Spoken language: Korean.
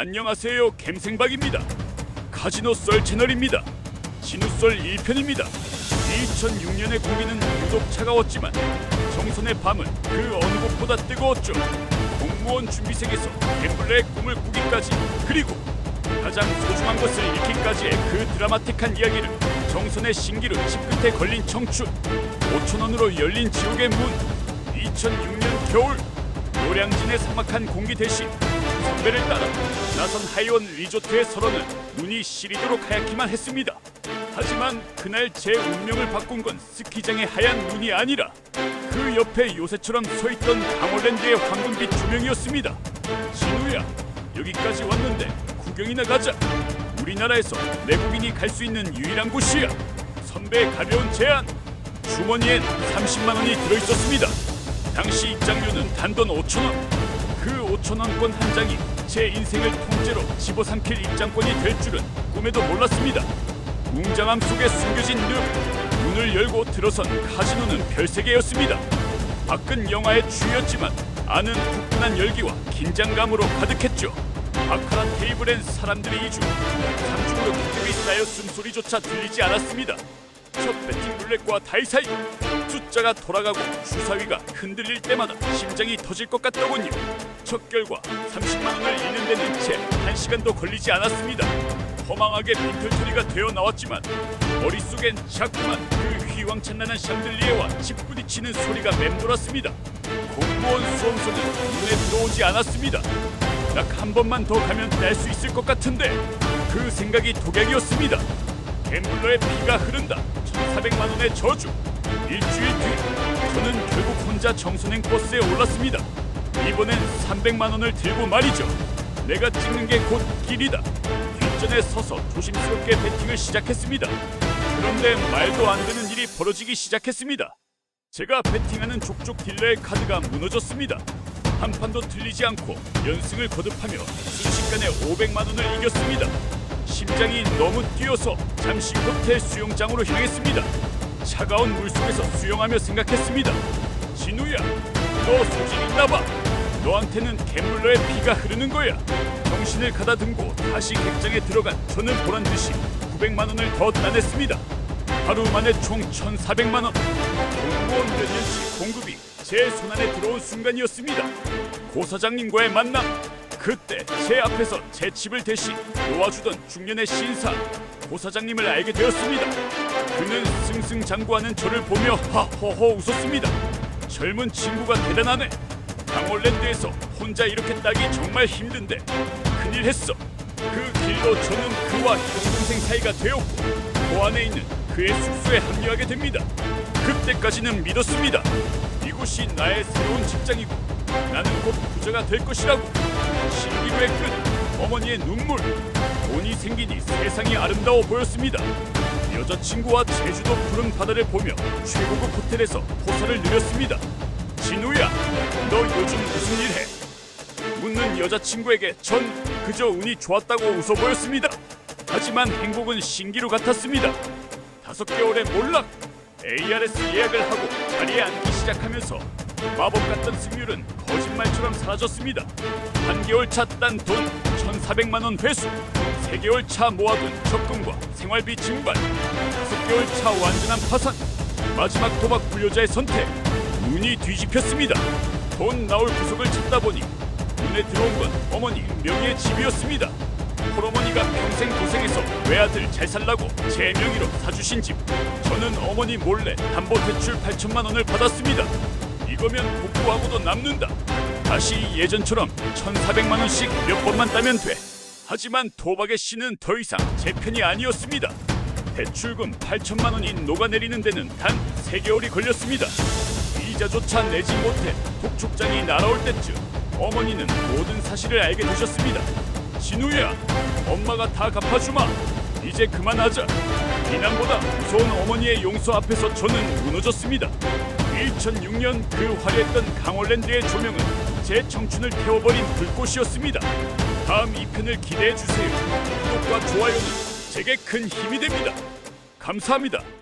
안녕하세요 갬생박입니다. 카지노 썰 채널입니다. 진우썰 1편입니다. 2006년의 공기는 유독 차가웠지만 정선의 밤은 그 어느 곳보다 뜨거웠죠. 공무원 준비생에서 갬블러의 꿈을 꾸기까지 그리고 가장 소중한 것을 잃기까지의 그 드라마틱한 이야기를 정선의 신기루 집끝에 걸린 청춘 5천원으로 열린 지옥의 문 2006년 겨울 노량진의 사막한 공기 대신 선배를 따라 나선 하이원 리조트의 설원은 눈이 시리도록 하얗기만 했습니다. 하지만 그날 제 운명을 바꾼 건 스키장의 하얀 눈이 아니라 그 옆에 요새처럼 서 있던 강원랜드의 황금빛 조명이었습니다. 진우야, 여기까지 왔는데 구경이나 가자. 우리나라에서 내국인이 갈 수 있는 유일한 곳이야. 선배의 가벼운 제안. 주머니엔 30만 원이 들어있었습니다. 당시 입장료는 단돈 5천 원. 그 5천 원권 한 장이 제 인생을 통째로 집어삼킬 입장권이 될 줄은 꿈에도 몰랐습니다. 웅장함 속에 숨겨진 늪. 문을 열고 들어선 카지노는 별세계였습니다. 밖은 영화의 주였지만 안은 후끈한 열기와 긴장감으로 가득했죠. 바카라 테이블엔 사람들이 이중 삼중으로 기름이 쌓여 숨소리조차 들리지 않았습니다. 첫 배팅 룰렛과 다이사이 숫자가 돌아가고 주사위가 흔들릴 때마다 심장이 터질 것 같더군요. 첫 결과 30만 원을 잃는 데는 채한 시간도 걸리지 않았습니다. 허망하게 빈털터리가 되어 나왔지만 머릿속엔 자꾸만 그 휘황찬란한 샹들리에와 집 부딪히는 소리가 맴돌았습니다. 공무원 수험소는 눈에 들어오지 않았습니다. 딱 한 번만 더 가면 날 수 있을 것 같은데 그 생각이 독약이었습니다. 갬블러의 피가 흐른다. 1,400만 원의 저주. 일주일 뒤 저는 결국 혼자 정선행 버스에 올랐습니다. 이번엔 300만 원을 들고 말이죠. 내가 찍는 게 곧 길이다. 뒷전에 서서 조심스럽게 배팅을 시작했습니다. 그런데 말도 안 되는 일이 벌어지기 시작했습니다. 제가 배팅하는 족족 딜러의 카드가 무너졌습니다. 한 판도 틀리지 않고 연승을 거듭하며 순식간에 500만 원을 이겼습니다. 심장이 너무 뛰어서 잠시 호텔 수영장으로 향했습니다. 차가운 물 속에서 수영하며 생각했습니다. 진우야, 너 소질 있나 봐. 너한테는 갬블러의 피가 흐르는 거야. 정신을 가다듬고 다시 객장에 들어간 저는 보란 듯이 900만 원을 더 따냈습니다. 하루 만에 총 1,400만 원. 공무원 몇 년치 공급이 제 손안에 들어온 순간이었습니다. 고 사장님과의 만남. 그때 제 앞에서 제 칩을 대신 놓아주던 중년의 신사 고 사장님을 알게 되었습니다. 그는 승승장구하는 저를 보며 하호호 웃었습니다. 젊은 친구가 대단하네. 강원랜드에서 혼자 이렇게 따기 정말 힘든데 큰일 했어. 그 길로 저는 그와 형동생 사이가 되었고 그 안에 있는 그의 숙소에 합류하게 됩니다. 그때까지는 믿었습니다. 이곳이 나의 새로운 직장이고 나는 곧 부자가 될 것이라고. 신기루의 끝, 어머니의 눈물, 돈이 생기니 세상이 아름다워 보였습니다. 여자친구와 제주도 푸른 바다를 보며 최고급 호텔에서 호사를 누렸습니다. 진우야, 너 요즘 무슨 일 해? 묻는 여자친구에게 전 그저 운이 좋았다고 웃어 보였습니다. 하지만 행복은 신기루 같았습니다. 다섯 개월의 몰락, ARS 예약을 하고 자리에 앉기 시작하면서 마법 같던 승률은 거짓말처럼 사라졌습니다. 한 개월 차 딴 돈 1,400만 원 회수, 세 개월 차 모아둔 적금과 생활비 증발, 다섯 개월 차 완전한 파산, 마지막 도박 불효자의 선택, 눈이 뒤집혔습니다. 돈 나올 구석을 찾다 보니 눈에 들어온 건 어머니 명의의 집이었습니다. 홀어머니가 평생 고생해서 외아들 잘 살라고 제 명의로 사주신 집. 저는 어머니 몰래 담보 대출 8천만 원을 받았습니다. 이거면 복구하고도 남는다. 다시 예전처럼 1,400만 원씩 몇 번만 따면 돼. 하지만 도박의 씨는 더 이상 제 편이 아니었습니다. 대출금 8천만 원이 녹아내리는 데는 단 3개월이 걸렸습니다. 이자조차 내지 못해 독촉장이 날아올 때쯤 어머니는 모든 사실을 알게 되셨습니다. 진우야, 엄마가 다 갚아주마. 이제 그만하자. 비난보다 무서운 어머니의 용서 앞에서 저는 무너졌습니다. 2006년 그 화려했던 강원랜드의 조명은 제 청춘을 태워버린 불꽃이었습니다. 다음 2편을 기대해 주세요. 구독과 좋아요는 제게 큰 힘이 됩니다. 감사합니다.